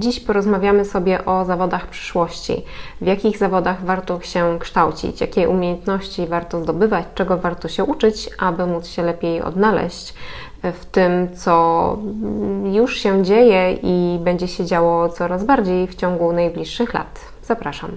Dziś porozmawiamy sobie o zawodach przyszłości. W jakich zawodach warto się kształcić, jakie umiejętności warto zdobywać, czego warto się uczyć, aby móc się lepiej odnaleźć w tym, co już się dzieje i będzie się działo coraz bardziej w ciągu najbliższych lat. Zapraszam.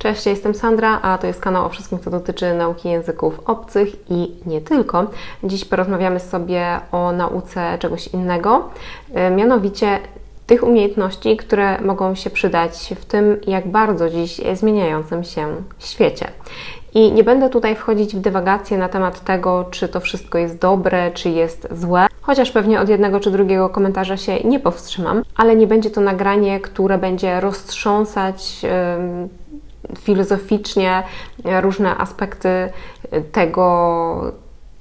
Cześć, ja jestem Sandra, a to jest kanał o wszystkim, co dotyczy nauki języków obcych i nie tylko. Dziś porozmawiamy sobie o nauce czegoś innego, e, mianowicie tych umiejętności, które mogą się przydać w tym, jak bardzo dziś zmieniającym się świecie. I nie będę tutaj wchodzić w dywagacje na temat tego, czy to wszystko jest dobre, czy jest złe, chociaż pewnie od jednego czy drugiego komentarza się nie powstrzymam, ale nie będzie to nagranie, które będzie roztrząsać. Yy, filozoficznie różne aspekty tego,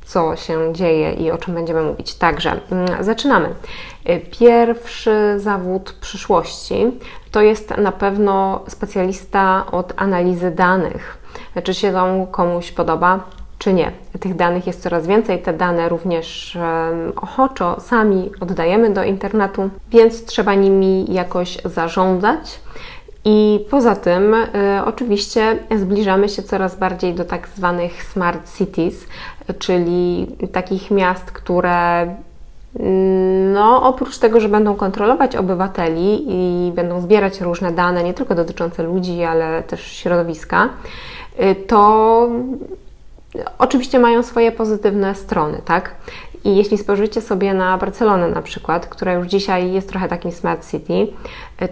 co się dzieje i o czym będziemy mówić. Także mm, zaczynamy. Pierwszy zawód przyszłości to jest na pewno specjalista od analizy danych. Czy się to komuś podoba? Czy nie? Tych danych jest coraz więcej, te dane również ochoczo sami oddajemy do internetu, więc trzeba nimi jakoś zarządzać. I poza tym, y, oczywiście, zbliżamy się coraz bardziej do tak zwanych smart cities, czyli takich miast, które mm, no, oprócz tego, że będą kontrolować obywateli i będą zbierać różne dane, nie tylko dotyczące ludzi, ale też środowiska, y, to oczywiście mają swoje pozytywne strony, tak? I jeśli spojrzycie sobie na Barcelonę na przykład, która już dzisiaj jest trochę takim smart city,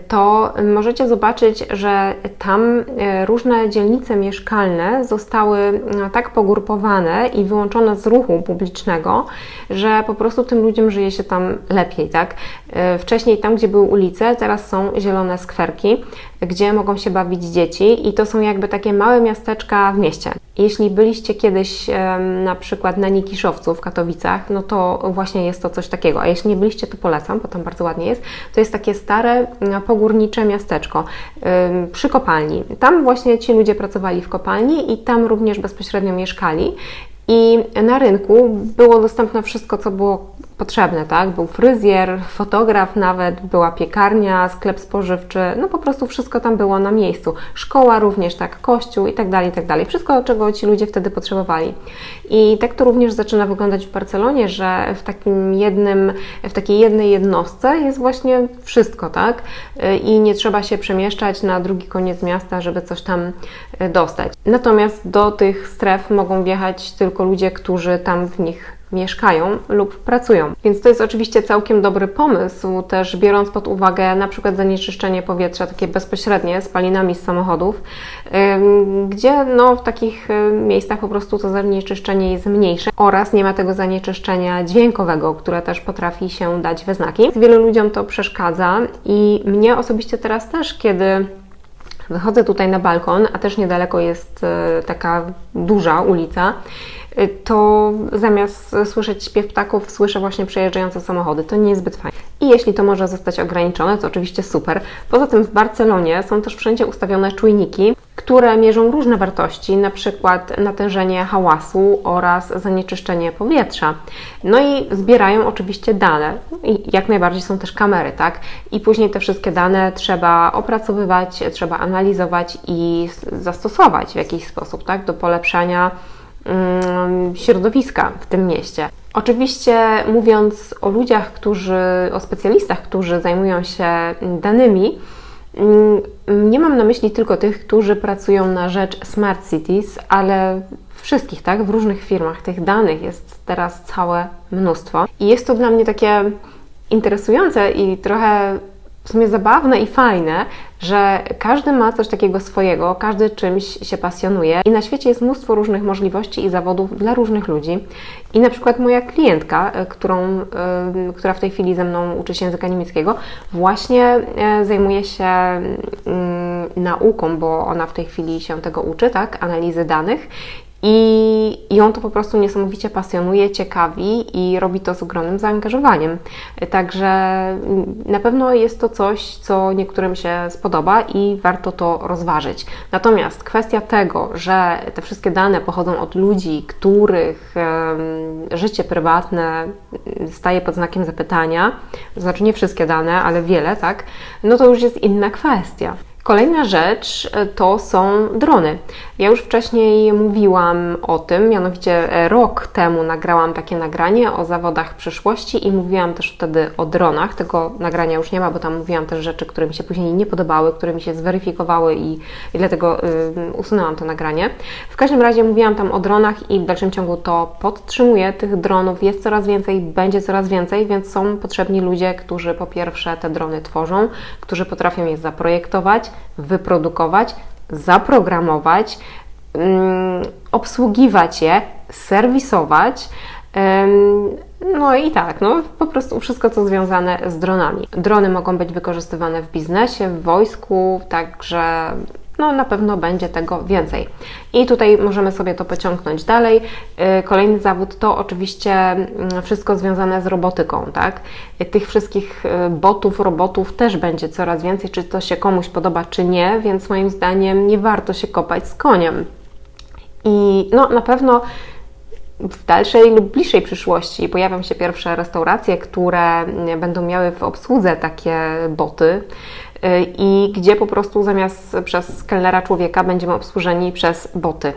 to możecie zobaczyć, że tam e, różne dzielnice mieszkalne zostały no, tak pogrupowane i wyłączone z ruchu publicznego, że po prostu tym ludziom żyje się tam lepiej, tak? E, wcześniej tam, gdzie były ulice, teraz są zielone skwerki, gdzie mogą się bawić dzieci i to są jakby takie małe miasteczka w mieście. Jeśli byliście kiedyś na przykład na Nikiszowcu w Katowicach, no to właśnie jest to coś takiego. A jeśli nie byliście, to polecam, bo tam bardzo ładnie jest. To jest takie stare, pogórnicze miasteczko przy kopalni. Tam właśnie ci ludzie pracowali w kopalni i tam również bezpośrednio mieszkali. I na rynku było dostępne wszystko, co było potrzebne, tak? Był fryzjer, fotograf nawet, była piekarnia, sklep spożywczy, no po prostu wszystko tam było na miejscu. Szkoła również, tak, kościół i tak dalej, i tak dalej. Wszystko, czego ci ludzie wtedy potrzebowali. I tak to również zaczyna wyglądać w Barcelonie, że w takim jednym, w takiej jednej jednostce jest właśnie wszystko, tak? I nie trzeba się przemieszczać na drugi koniec miasta, żeby coś tam e, dostać. Natomiast do tych stref mogą wjechać tylko ludzie, którzy tam w nich mieszkają lub pracują. Więc to jest oczywiście całkiem dobry pomysł, też biorąc pod uwagę na przykład zanieczyszczenie powietrza takie bezpośrednie spalinami z samochodów, gdzie no, w takich miejscach po prostu to zanieczyszczenie jest mniejsze oraz nie ma tego zanieczyszczenia dźwiękowego, które też potrafi się dać we znaki. Wielu ludziom to przeszkadza i mnie osobiście teraz też, kiedy wychodzę tutaj na balkon, a też niedaleko jest e, taka duża ulica, to zamiast słyszeć śpiew ptaków, słyszę właśnie przejeżdżające samochody. To nie jest zbyt fajne. I jeśli to może zostać ograniczone, to oczywiście super. Poza tym w Barcelonie są też wszędzie ustawione czujniki, które mierzą różne wartości, na przykład natężenie hałasu oraz zanieczyszczenie powietrza. No i zbierają oczywiście dane. I jak najbardziej są też kamery, tak? I później te wszystkie dane trzeba opracowywać, trzeba analizować i zastosować w jakiś sposób, tak? Do polepszania Mm, środowiska w tym mieście. Oczywiście mówiąc o ludziach, którzy, o specjalistach, którzy zajmują się danymi, nie mam na myśli tylko tych, którzy pracują na rzecz Smart Cities, ale wszystkich, tak? W różnych firmach tych danych jest teraz całe mnóstwo. I jest to dla mnie takie interesujące i trochę w sumie zabawne i fajne, że każdy ma coś takiego swojego, każdy czymś się pasjonuje i na świecie jest mnóstwo różnych możliwości i zawodów dla różnych ludzi. I na przykład moja klientka, e, którą, e, która w tej chwili ze mną uczy się języka niemieckiego, właśnie e, zajmuje się mm, nauką, bo ona w tej chwili się tego uczy, tak, analizy danych i ją to po prostu niesamowicie pasjonuje, ciekawi i robi to z ogromnym zaangażowaniem. Także na pewno jest to coś, co niektórym się spodoba i warto to rozważyć. Natomiast kwestia tego, że te wszystkie dane pochodzą od ludzi, których życie prywatne staje pod znakiem zapytania, to znaczy nie wszystkie dane, ale wiele, tak, no to już jest inna kwestia. Kolejna rzecz e, to są drony. Ja już wcześniej mówiłam o tym, mianowicie e, rok temu nagrałam takie nagranie o zawodach przyszłości i mówiłam też wtedy o dronach. Tego nagrania już nie ma, bo tam mówiłam też rzeczy, które mi się później nie podobały, które mi się zweryfikowały i, i dlatego y, usunęłam to nagranie. W każdym razie mówiłam tam o dronach i w dalszym ciągu to podtrzymuję. Tych dronów jest coraz więcej, będzie coraz więcej, więc są potrzebni ludzie, którzy po pierwsze te drony tworzą, którzy potrafią je zaprojektować, wyprodukować, zaprogramować, mm, obsługiwać je, serwisować. No i tak, no po prostu wszystko, co związane z dronami. Drony mogą być wykorzystywane w biznesie, w wojsku, także no na pewno będzie tego więcej. I tutaj możemy sobie to pociągnąć dalej. Y, kolejny zawód to oczywiście mm, wszystko związane z robotyką, tak? Tych wszystkich y, botów, robotów też będzie coraz więcej, czy to się komuś podoba, czy nie, więc moim zdaniem nie warto się kopać z koniem. I no na pewno w dalszej lub bliższej przyszłości pojawią się pierwsze restauracje, które mm, będą miały w obsłudze takie boty. Y, i gdzie po prostu zamiast przez kelnera człowieka będziemy obsłużeni przez boty.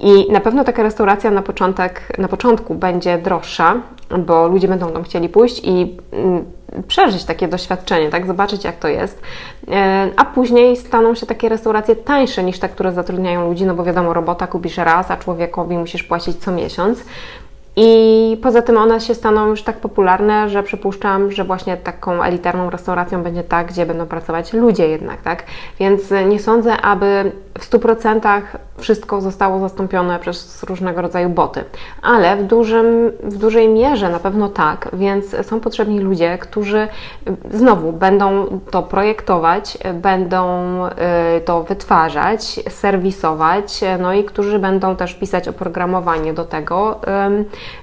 I na pewno taka restauracja na, początek, na początku będzie droższa, bo ludzie będą tam chcieli pójść i mm, przeżyć takie doświadczenie, tak, zobaczyć jak to jest. Y, a później staną się takie restauracje tańsze niż te, które zatrudniają ludzi, no bo wiadomo, robota kupisz raz, a człowiekowi musisz płacić co miesiąc. I poza tym one się staną już tak popularne, że przypuszczam, że właśnie taką elitarną restauracją będzie ta, gdzie będą pracować ludzie jednak, tak? Więc nie sądzę, aby w 100% wszystko zostało zastąpione przez różnego rodzaju boty, ale w, dużym, w dużej mierze na pewno tak, więc są potrzebni ludzie, którzy znowu będą to projektować, będą y, to wytwarzać, serwisować, no i którzy będą też pisać oprogramowanie do tego,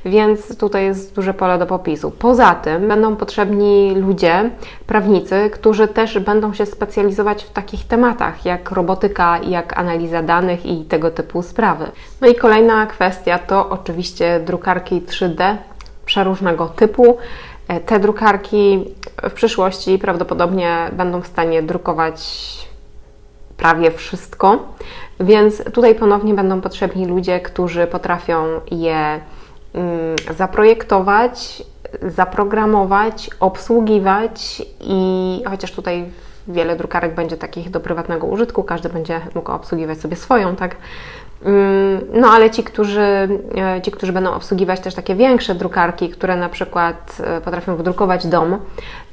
więc tutaj jest duże pole do popisu. Poza tym będą potrzebni ludzie, prawnicy, którzy też będą się specjalizować w takich tematach jak robotyka, jak analiza danych i tego typu sprawy. No i kolejna kwestia to oczywiście drukarki 3D przeróżnego typu. E, te drukarki w przyszłości prawdopodobnie będą w stanie drukować prawie wszystko, więc tutaj ponownie będą potrzebni ludzie, którzy potrafią je mm, zaprojektować, zaprogramować, obsługiwać i chociaż tutaj wiele drukarek będzie takich do prywatnego użytku, każdy będzie mógł obsługiwać sobie swoją, tak? Mm, no ale ci którzy, e, ci, którzy będą obsługiwać też takie większe drukarki, które na przykład e, potrafią wydrukować dom,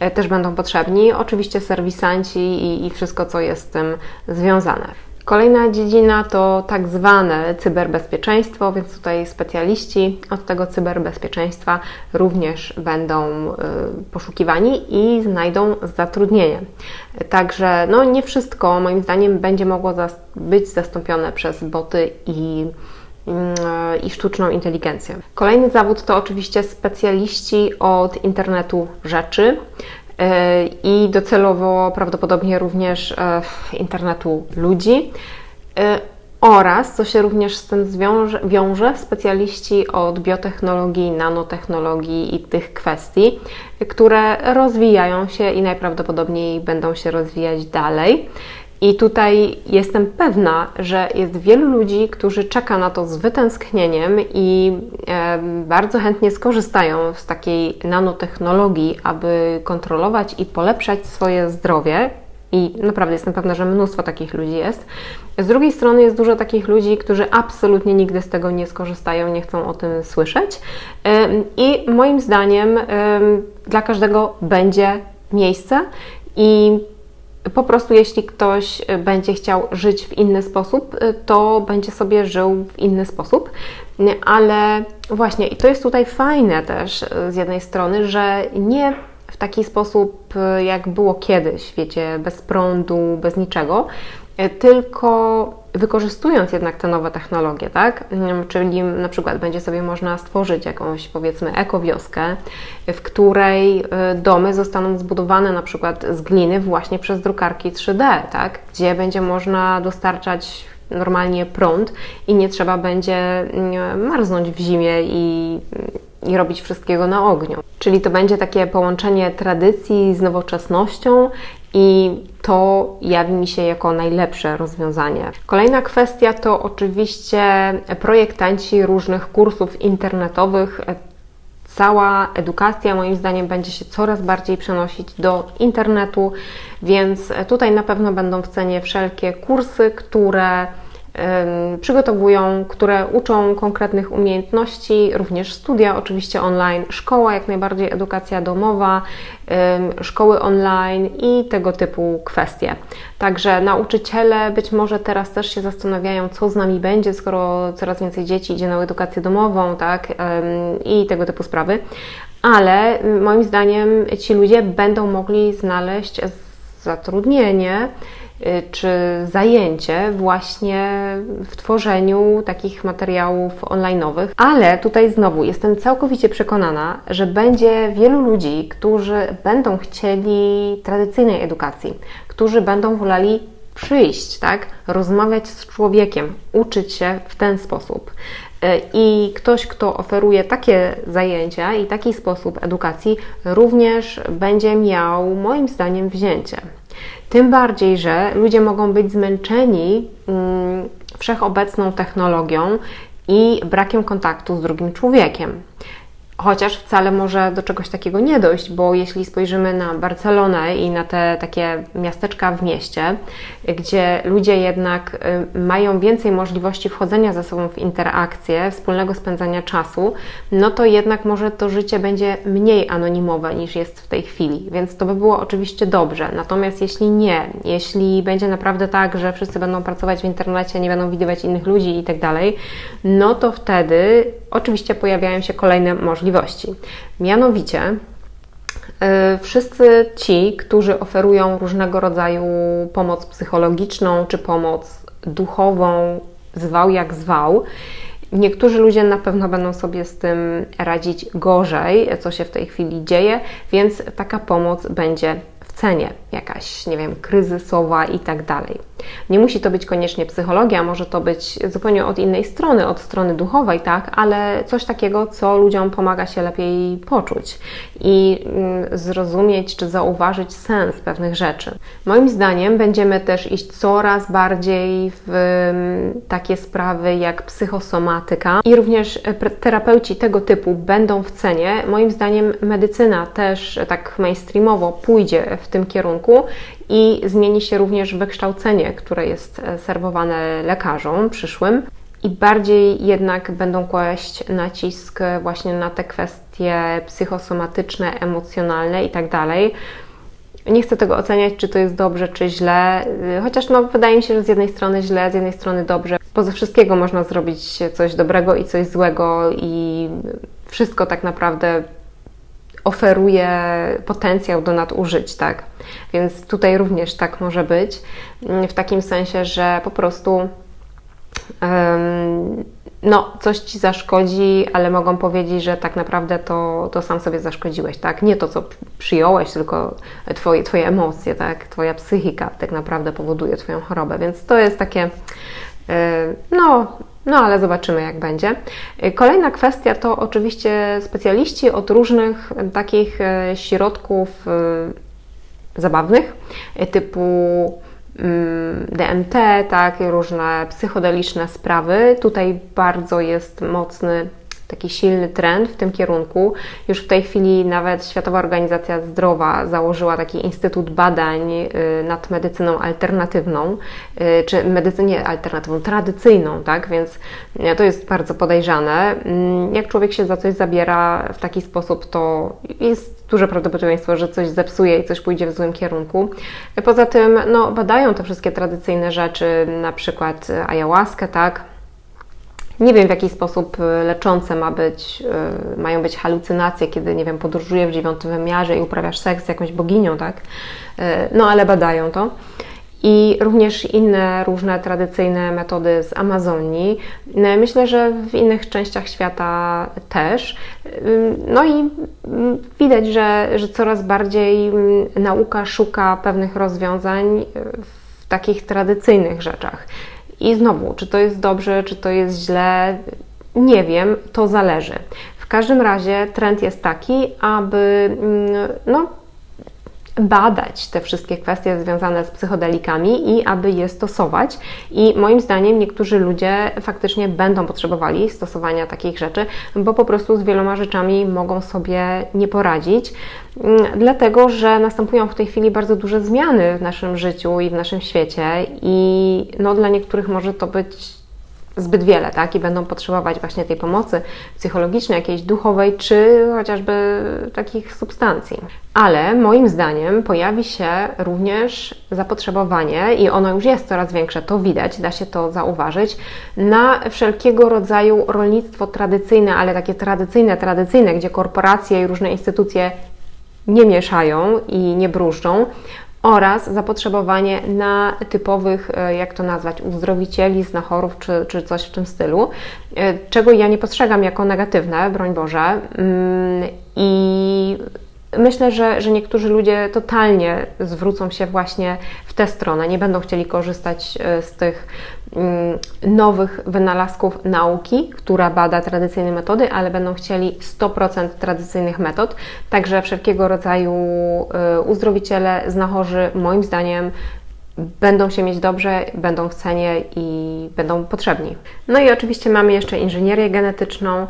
e, też będą potrzebni. Oczywiście serwisanci i, i wszystko, co jest z tym związane. Kolejna dziedzina to tak zwane cyberbezpieczeństwo, więc tutaj specjaliści od tego cyberbezpieczeństwa również będą y, poszukiwani i znajdą zatrudnienie. Także no, nie wszystko moim zdaniem będzie mogło być zastąpione przez boty i y, i sztuczną inteligencję. Kolejny zawód to oczywiście specjaliści od internetu rzeczy, i docelowo prawdopodobnie też e, internetu ludzi e, oraz, co się również z tym zwiąże, wiąże, specjaliści od biotechnologii, nanotechnologii i tych kwestii, które rozwijają się i najprawdopodobniej będą się rozwijać dalej. I tutaj jestem pewna, że jest wielu ludzi, którzy czeka na to z wytęsknieniem i bardzo chętnie skorzystają z takiej nanotechnologii, aby kontrolować i polepszać swoje zdrowie. I naprawdę jestem pewna, że mnóstwo takich ludzi jest. Z drugiej strony jest dużo takich ludzi, którzy absolutnie nigdy z tego nie skorzystają, nie chcą o tym słyszeć. I moim zdaniem dla każdego będzie miejsce i po prostu jeśli ktoś e, będzie chciał żyć w inny sposób, e, to będzie sobie żył w inny sposób. Ale właśnie, i to jest tutaj fajne też e, z jednej strony, że nie w taki sposób, jak było kiedyś, wiecie, bez prądu, bez niczego, tylko wykorzystując jednak te nowe technologie, tak? Czyli na przykład będzie sobie można stworzyć jakąś powiedzmy ekowioskę, w której y, domy zostaną zbudowane na przykład z gliny właśnie przez drukarki 3D, tak? Gdzie będzie można dostarczać normalnie prąd i nie trzeba będzie marznąć w zimie i, i robić wszystkiego na ogniu. Czyli to będzie takie połączenie tradycji z nowoczesnością i to jawi mi się jako najlepsze rozwiązanie. Kolejna kwestia to oczywiście projektanci różnych kursów internetowych. Cała edukacja, moim zdaniem, będzie się coraz bardziej przenosić do internetu, więc tutaj na pewno będą w cenie wszelkie kursy, które przygotowują, które uczą konkretnych umiejętności, również studia oczywiście online, szkoła jak najbardziej, edukacja domowa, szkoły online i tego typu kwestie. Także nauczyciele być może teraz też się zastanawiają, co z nami będzie, skoro coraz więcej dzieci idzie na edukację domową, tak, i tego typu sprawy. Ale moim zdaniem ci ludzie będą mogli znaleźć zatrudnienie czy zajęcie właśnie w tworzeniu takich materiałów online'owych. Ale tutaj znowu jestem całkowicie przekonana, że będzie wielu ludzi, którzy będą chcieli tradycyjnej edukacji, którzy będą woleli przyjść, tak, rozmawiać z człowiekiem, uczyć się w ten sposób. Y, I ktoś, kto oferuje takie zajęcia i taki sposób edukacji, również będzie miał, moim zdaniem, wzięcie. Tym bardziej, że ludzie mogą być zmęczeni mm, wszechobecną technologią i brakiem kontaktu z drugim człowiekiem. Chociaż wcale może do czegoś takiego nie dojść, bo jeśli spojrzymy na Barcelonę i na te takie miasteczka w mieście, gdzie ludzie jednak y, mają więcej możliwości wchodzenia ze sobą w interakcję, wspólnego spędzania czasu, no to jednak może to życie będzie mniej anonimowe niż jest w tej chwili, więc to by było oczywiście dobrze. Natomiast jeśli nie, jeśli będzie naprawdę tak, że wszyscy będą pracować w internecie, nie będą widywać innych ludzi i tak dalej, no to wtedy oczywiście pojawiają się kolejne możliwości. Mianowicie, e, Wszyscy ci, którzy oferują różnego rodzaju pomoc psychologiczną czy pomoc duchową, zwał jak zwał, Niektórzy ludzie na pewno będą sobie z tym radzić gorzej, co się w tej chwili dzieje, więc taka pomoc będzie cenie, jakaś, nie wiem, kryzysowa i tak dalej. Nie musi to być koniecznie psychologia, może to być zupełnie od innej strony, od strony duchowej, tak, ale coś takiego, co ludziom pomaga się lepiej poczuć i mm, zrozumieć czy zauważyć sens pewnych rzeczy. Moim zdaniem będziemy też iść coraz bardziej w mm, takie sprawy jak psychosomatyka i również terapeuci tego typu będą w cenie. Moim zdaniem medycyna też tak mainstreamowo pójdzie w tym kierunku i zmieni się również wykształcenie, które jest e, serwowane lekarzom przyszłym. I bardziej jednak będą kłaść nacisk właśnie na te kwestie psychosomatyczne, emocjonalne i tak. Nie chcę tego oceniać, czy to jest dobrze, czy źle, y, chociaż no, wydaje mi się, że z jednej strony źle, z jednej strony dobrze. Poza wszystkiego można zrobić coś dobrego i coś złego, i wszystko tak naprawdę oferuje potencjał do nadużyć, tak? Więc tutaj również tak może być, w takim sensie, że po prostu no, coś ci zaszkodzi, ale mogą powiedzieć, że tak naprawdę to, to sam sobie zaszkodziłeś, tak? Nie to, co przyjąłeś, tylko twoje, twoje emocje, tak? Twoja psychika tak naprawdę powoduje Twoją chorobę, więc to jest takie, no, no ale zobaczymy, jak będzie. Y, kolejna kwestia to oczywiście specjaliści od różnych takich e, środków zabawnych, typu mm, DMT, tak, różne psychodeliczne sprawy. Tutaj bardzo jest mocny taki silny trend w tym kierunku. Już w tej chwili nawet Światowa Organizacja Zdrowa założyła taki instytut badań y, nad medycyną alternatywną, y, czy medycynie alternatywną, tradycyjną, tak? Więc y, to jest bardzo podejrzane. Mm, jak człowiek się za coś zabiera w taki sposób, to jest duże prawdopodobieństwo, że coś zepsuje i coś pójdzie w złym kierunku. Poza tym, no, badają te wszystkie tradycyjne rzeczy, na przykład ayahuaskę, tak? Nie wiem, w jaki sposób y, leczące ma być, y, mają być halucynacje, kiedy, nie wiem, podróżujesz w dziewiątym wymiarze i uprawiasz seks z jakąś boginią, tak? Y, no, ale badają to. i również inne różne tradycyjne metody z Amazonii. Myślę, że w innych częściach świata też. No i widać, że, że coraz bardziej nauka szuka pewnych rozwiązań w takich tradycyjnych rzeczach. I znowu, czy to jest dobrze, czy to jest źle, nie wiem, to zależy. W każdym razie trend jest taki, aby no, badać te wszystkie kwestie związane z psychodelikami i aby je stosować. I moim zdaniem niektórzy ludzie faktycznie będą potrzebowali stosowania takich rzeczy, bo po prostu z wieloma rzeczami mogą sobie nie poradzić, mm, dlatego że następują w tej chwili bardzo duże zmiany w naszym życiu i w naszym świecie i no, dla niektórych może to być zbyt wiele, tak? I będą potrzebować właśnie tej pomocy psychologicznej, jakiejś duchowej, czy chociażby takich substancji. Ale moim zdaniem pojawi się również zapotrzebowanie, i ono już jest coraz większe, to widać, da się to zauważyć, na wszelkiego rodzaju rolnictwo tradycyjne, ale takie tradycyjne, tradycyjne, gdzie korporacje i różne instytucje nie mieszają i nie bróżdżą, oraz zapotrzebowanie na typowych, e, jak to nazwać, uzdrowicieli, znachorów czy, czy coś w tym stylu, e, czego ja nie postrzegam jako negatywne, broń Boże. Mm, I myślę, że, że niektórzy ludzie totalnie zwrócą się właśnie w tę stronę, nie będą chcieli korzystać e, z tych mm, nowych wynalazków nauki, która bada tradycyjne metody, ale będą chcieli 100% tradycyjnych metod. Także wszelkiego rodzaju e, uzdrowiciele, znachorzy, moim zdaniem, będą się mieć dobrze, będą w cenie i będą potrzebni. No i oczywiście mamy jeszcze inżynierię genetyczną.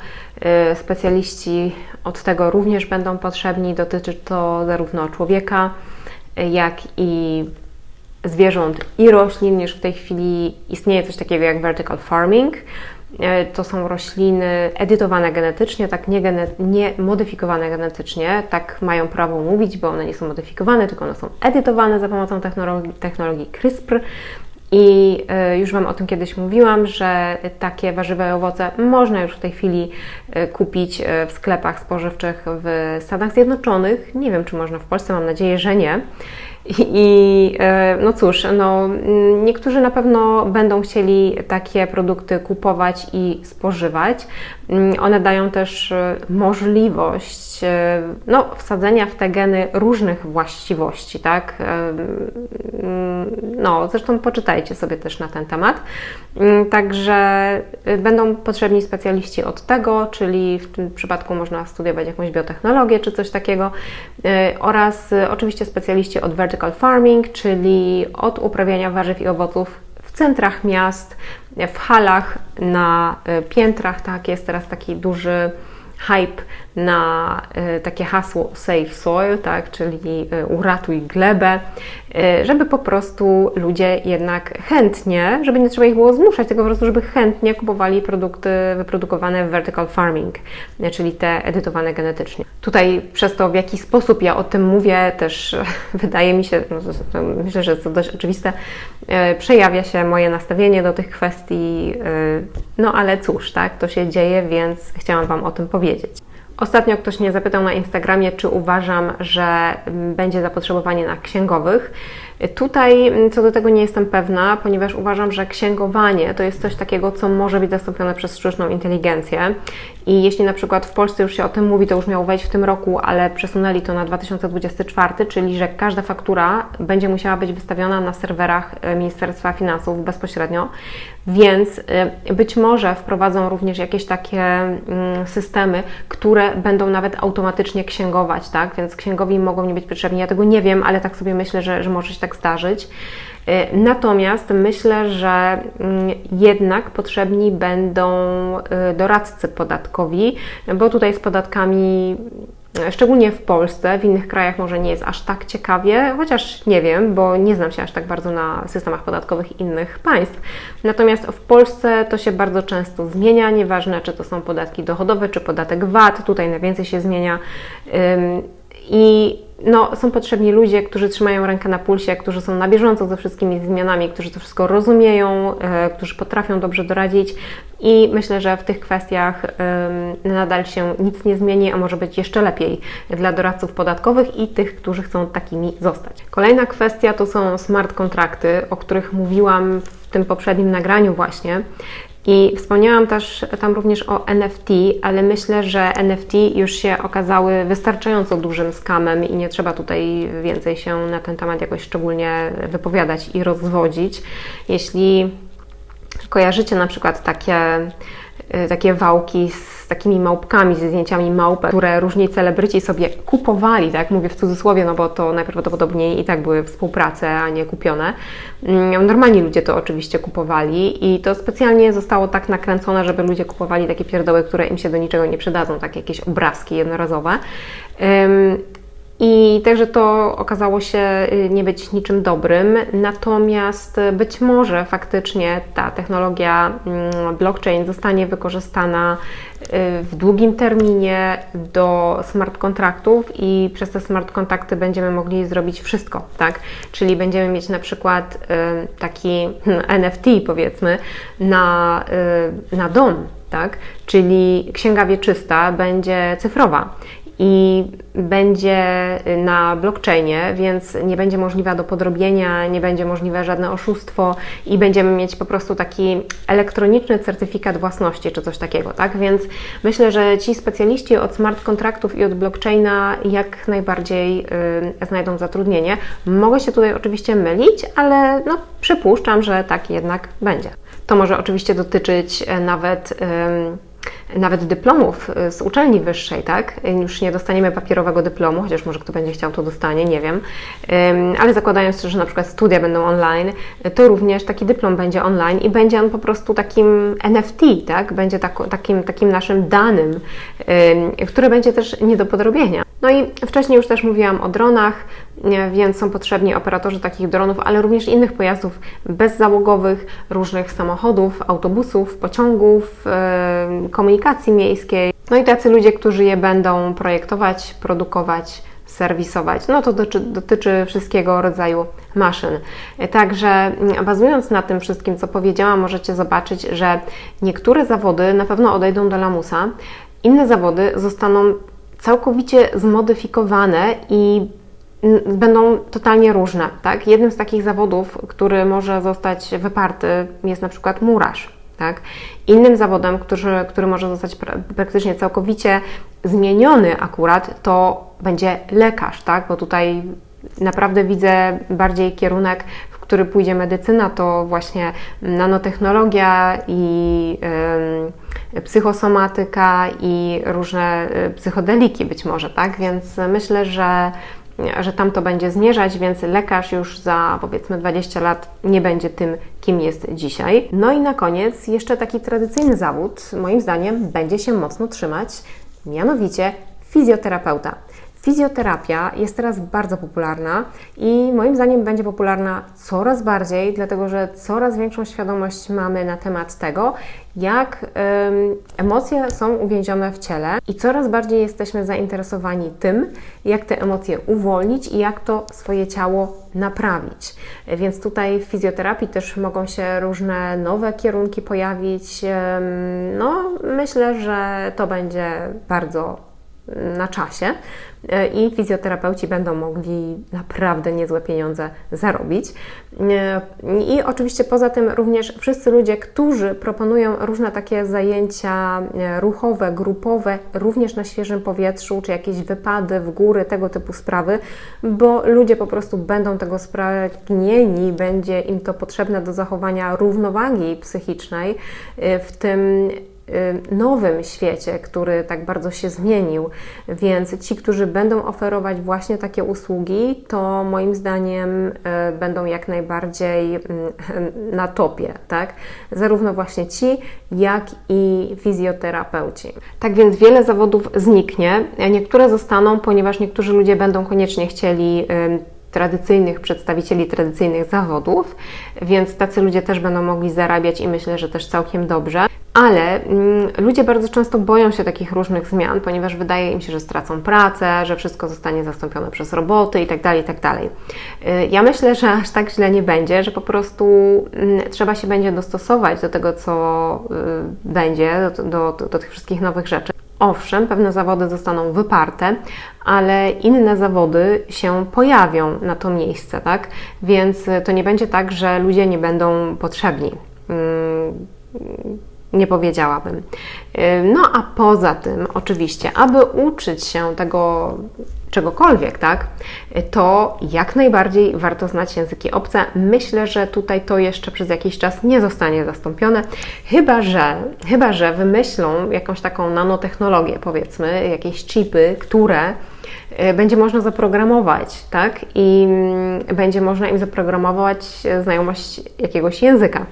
Y, specjaliści od tego również będą potrzebni. Dotyczy to zarówno człowieka, jak i zwierząt i roślin. Już w tej chwili istnieje coś takiego jak vertical farming. E, to są rośliny edytowane genetycznie, tak nie, gene, nie modyfikowane genetycznie, tak mają prawo mówić, bo one nie są modyfikowane, tylko one są edytowane za pomocą technologii, technologii CRISPR. I e, już Wam o tym kiedyś mówiłam, że takie warzywa i owoce można już w tej chwili e, kupić w sklepach spożywczych w Stanach Zjednoczonych. Nie wiem, czy można w Polsce, mam nadzieję, że nie. I e, no cóż, no, niektórzy na pewno będą chcieli takie produkty kupować i spożywać. Mm, one dają też e, możliwość e, no, wsadzenia w te geny różnych właściwości, tak? Mm, no, zresztą poczytajcie sobie też na ten temat. Mm, także będą potrzebni specjaliści od tego, czyli w tym przypadku można studiować jakąś biotechnologię czy coś takiego, oraz oczywiście specjaliści od vertical farming, czyli od uprawiania warzyw i owoców centrach miast, w halach, na e, piętrach. Tak, jest teraz taki duży hype na e, takie hasło Save Soil, tak, czyli e, uratuj glebę, e, żeby po prostu ludzie jednak chętnie, żeby nie trzeba ich było zmuszać, tylko po prostu, żeby chętnie kupowali produkty wyprodukowane w vertical farming, czyli te edytowane genetycznie. Tutaj przez to, w jaki sposób ja o tym mówię, też wydaje mi się, no, myślę, że to dość oczywiste, przejawia się moje nastawienie do tych kwestii, no ale cóż, tak, to się dzieje, więc chciałam Wam o tym powiedzieć. Ostatnio ktoś mnie zapytał na Instagramie, czy uważam, że będzie zapotrzebowanie na księgowych. Tutaj mm, co do tego nie jestem pewna, ponieważ uważam, że księgowanie to jest coś takiego, co może być zastąpione przez sztuczną inteligencję. I jeśli na przykład w Polsce już się o tym mówi, to już miało wejść w tym roku, ale przesunęli to na 2024, czyli że każda faktura będzie musiała być wystawiona na serwerach e, Ministerstwa Finansów bezpośrednio, więc e, być może wprowadzą również jakieś takie mm, systemy, które będą nawet automatycznie księgować, tak? Więc księgowi mogą nie być potrzebni. Ja tego nie wiem, ale tak sobie myślę, że, że może się tak zdarzyć. Y, natomiast myślę, że mm, jednak potrzebni będą y, doradcy podatkowi, bo tutaj z podatkami y, szczególnie w Polsce, w innych krajach może nie jest aż tak ciekawie, chociaż nie wiem, bo nie znam się aż tak bardzo na systemach podatkowych innych państw. Natomiast w Polsce to się bardzo często zmienia, nieważne czy to są podatki dochodowe, czy podatek VAT, tutaj najwięcej się zmienia. I no, są potrzebni ludzie, którzy trzymają rękę na pulsie, którzy są na bieżąco ze wszystkimi zmianami, którzy to wszystko rozumieją, e, którzy potrafią dobrze doradzić i myślę, że w tych kwestiach nadal się nic nie zmieni, a może być jeszcze lepiej dla doradców podatkowych i tych, którzy chcą takimi zostać. Kolejna kwestia to są smart kontrakty, o których mówiłam w tym poprzednim nagraniu właśnie. I wspomniałam też tam również o NFT, ale myślę, że NFT już się okazały wystarczająco dużym skamem i nie trzeba tutaj więcej się na ten temat jakoś szczególnie wypowiadać i rozwodzić. Jeśli kojarzycie na przykład takie, takie wałki z z takimi małpkami, ze zdjęciami małpek, które różni celebryci sobie kupowali, tak mówię w cudzysłowie, no bo to najprawdopodobniej i tak były współprace, a nie kupione. Mm, normalni ludzie to oczywiście kupowali i to specjalnie zostało tak nakręcone, żeby ludzie kupowali takie pierdoły, które im się do niczego nie przydadzą, tak jakieś obrazki jednorazowe. I także to okazało się y, nie być niczym dobrym, natomiast być może faktycznie ta technologia mm, blockchain zostanie wykorzystana y, w długim terminie do smart kontraktów i przez te smart kontrakty będziemy mogli zrobić wszystko, tak? Czyli będziemy mieć na przykład y, taki NFT powiedzmy na, na dom, tak? Czyli księga wieczysta będzie cyfrowa i będzie na blockchainie, więc nie będzie możliwa do podrobienia, nie będzie możliwe żadne oszustwo i będziemy mieć po prostu taki elektroniczny certyfikat własności czy coś takiego, tak? Więc myślę, że ci specjaliści od smart kontraktów i od blockchaina jak najbardziej y, znajdą zatrudnienie. Mogę się tutaj oczywiście mylić, ale no, przypuszczam, że tak jednak będzie. To może oczywiście dotyczyć e, nawet. Y, nawet dyplomów y, z uczelni wyższej, tak? Już nie dostaniemy papierowego dyplomu, chociaż może kto będzie chciał, to dostanie, nie wiem. Ale zakładając, że na przykład studia będą online, to również taki dyplom będzie online i będzie on po prostu takim NFT, tak? Będzie tak, takim, takim naszym danym, które będzie też nie do podrobienia. No i wcześniej już też mówiłam o dronach, więc są potrzebni operatorzy takich dronów, ale również innych pojazdów bezzałogowych, różnych samochodów, autobusów, pociągów, komunikacji miejskiej. No i tacy ludzie, którzy je będą projektować, produkować, serwisować. No to dotyczy, dotyczy, wszystkiego rodzaju maszyn. Także mm, bazując na tym wszystkim, co powiedziałam, możecie zobaczyć, że niektóre zawody na pewno odejdą do lamusa, inne zawody zostaną całkowicie zmodyfikowane i będą totalnie różne. Tak? Jednym z takich zawodów, który może zostać wyparty, jest na przykład murarz. Tak? Innym zawodem, który, który może zostać praktycznie całkowicie zmieniony akurat, to będzie lekarz, tak? bo tutaj naprawdę widzę bardziej kierunek, w który pójdzie medycyna, to właśnie nanotechnologia i psychosomatyka i różne y, psychodeliki być może, tak? Więc myślę, że że tam to będzie zmierzać, więc lekarz już za powiedzmy 20 lat nie będzie tym, kim jest dzisiaj. No i na koniec jeszcze taki tradycyjny zawód, moim zdaniem, będzie się mocno trzymać, mianowicie fizjoterapeuta. Fizjoterapia jest teraz bardzo popularna i moim zdaniem będzie popularna coraz bardziej, dlatego że coraz większą świadomość mamy na temat tego, jak ym, emocje są uwięzione w ciele i coraz bardziej jesteśmy zainteresowani tym, jak te emocje uwolnić i jak to swoje ciało naprawić. Więc tutaj w fizjoterapii też mogą się różne nowe kierunki pojawić. Ym, no, myślę, że to będzie bardzo na czasie e, i fizjoterapeuci będą mogli naprawdę niezłe pieniądze zarobić. E, I oczywiście poza tym również wszyscy ludzie, którzy proponują różne takie zajęcia e, ruchowe, grupowe, również na świeżym powietrzu, czy jakieś wypady w góry, tego typu sprawy, bo ludzie po prostu będą tego spragnieni, będzie im to potrzebne do zachowania równowagi psychicznej, w tym nowym świecie, który tak bardzo się zmienił. Więc ci, którzy będą oferować właśnie takie usługi, to moim zdaniem y, będą jak najbardziej mm, na topie, tak? Zarówno właśnie ci, jak i fizjoterapeuci. Tak więc wiele zawodów zniknie, niektóre zostaną, ponieważ niektórzy ludzie będą koniecznie chcieli tradycyjnych przedstawicieli tradycyjnych zawodów, więc tacy ludzie też będą mogli zarabiać i myślę, że też całkiem dobrze. ale mm, ludzie bardzo często boją się takich różnych zmian, ponieważ wydaje im się, że stracą pracę, że wszystko zostanie zastąpione przez roboty itd. itd. Y, Ja myślę, że aż tak źle nie będzie, że po prostu mm, trzeba się będzie dostosować do tego, co y, będzie, do, do, do tych wszystkich nowych rzeczy. Owszem, pewne zawody zostaną wyparte, ale inne zawody się pojawią na to miejsce, tak? Więc to nie będzie tak, że ludzie nie będą potrzebni. Mm, nie powiedziałabym. No a poza tym, oczywiście, aby uczyć się tego czegokolwiek, tak, to jak najbardziej warto znać języki obce. Myślę, że tutaj to jeszcze przez jakiś czas nie zostanie zastąpione, chyba że, chyba że wymyślą jakąś taką nanotechnologię, powiedzmy, jakieś chipy, które y, będzie można zaprogramować, tak? I mm, będzie można im zaprogramować znajomość jakiegoś języka.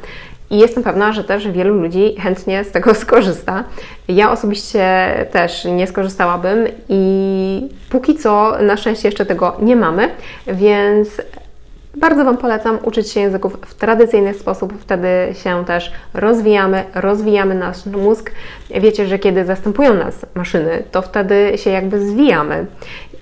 I jestem pewna, że też wielu ludzi chętnie z tego skorzysta. Ja osobiście też nie skorzystałabym i póki co na szczęście jeszcze tego nie mamy, więc bardzo Wam polecam uczyć się języków w tradycyjny sposób, wtedy się też rozwijamy, rozwijamy nasz mózg. Wiecie, że kiedy zastępują nas maszyny, to wtedy się jakby zwijamy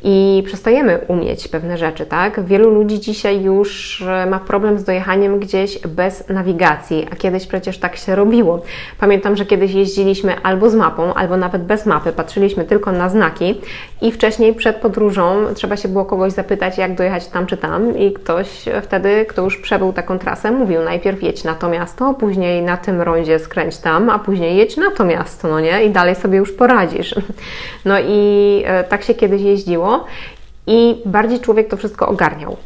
i przestajemy umieć pewne rzeczy, tak? Wielu ludzi dzisiaj już ma problem z dojechaniem gdzieś bez nawigacji, a kiedyś przecież tak się robiło. Pamiętam, że kiedyś jeździliśmy albo z mapą, albo nawet bez mapy, patrzyliśmy tylko na znaki i wcześniej przed podróżą trzeba się było kogoś zapytać, jak dojechać tam czy tam i ktoś wtedy, kto już przebył taką trasę, mówił najpierw jedź na to miasto, później na tym rondzie skręć tam, a później jedź na to miasto, no nie? I dalej sobie już poradzisz. No i e, tak się kiedyś jeździło i bardziej człowiek to wszystko ogarniał.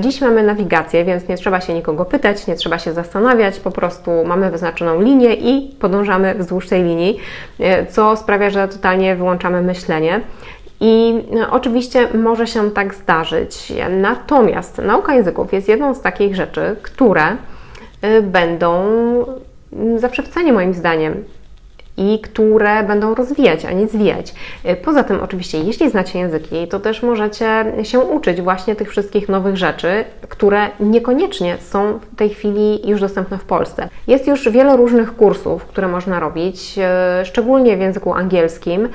Dziś mamy nawigację, więc nie trzeba się nikogo pytać, nie trzeba się zastanawiać, po prostu mamy wyznaczoną linię i podążamy wzdłuż tej linii, e, co sprawia, że totalnie wyłączamy myślenie. I e, oczywiście może się tak zdarzyć. Natomiast nauka języków jest jedną z takich rzeczy, które e, będą zawsze w cenie moim zdaniem i które będą rozwijać, a nie zwijać. Poza tym, oczywiście, jeśli znacie języki, to też możecie się uczyć właśnie tych wszystkich nowych rzeczy, które niekoniecznie są w tej chwili już dostępne w Polsce. Jest już wiele różnych kursów, które można robić, e, szczególnie w języku angielskim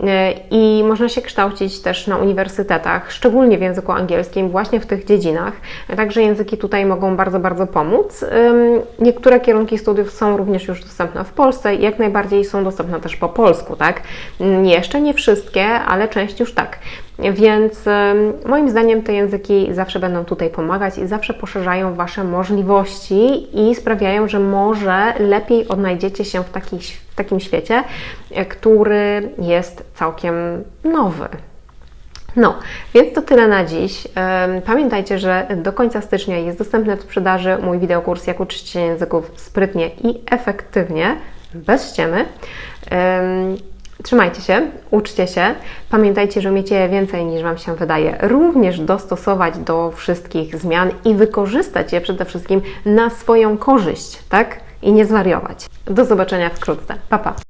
e, i można się kształcić też na uniwersytetach, szczególnie w języku angielskim, właśnie w tych dziedzinach. Także języki tutaj mogą bardzo, bardzo pomóc. Niektóre kierunki studiów są również już dostępne w Polsce i jak najbardziej są dostępne też po polsku, tak? Jeszcze nie wszystkie, ale część już tak. Więc moim zdaniem te języki zawsze będą tutaj pomagać i zawsze poszerzają Wasze możliwości i sprawiają, że może lepiej odnajdziecie się w, taki, w takim świecie, który jest całkiem nowy. No, więc to tyle na dziś. Pamiętajcie, że do końca stycznia jest dostępny w sprzedaży mój wideokurs Jak uczyć się języków sprytnie i efektywnie bez ściemy. Trzymajcie się, uczcie się. Pamiętajcie, że umiecie więcej niż Wam się wydaje. Również dostosować do wszystkich zmian i wykorzystać je przede wszystkim na swoją korzyść, tak? I nie zwariować. Do zobaczenia wkrótce. Pa, pa.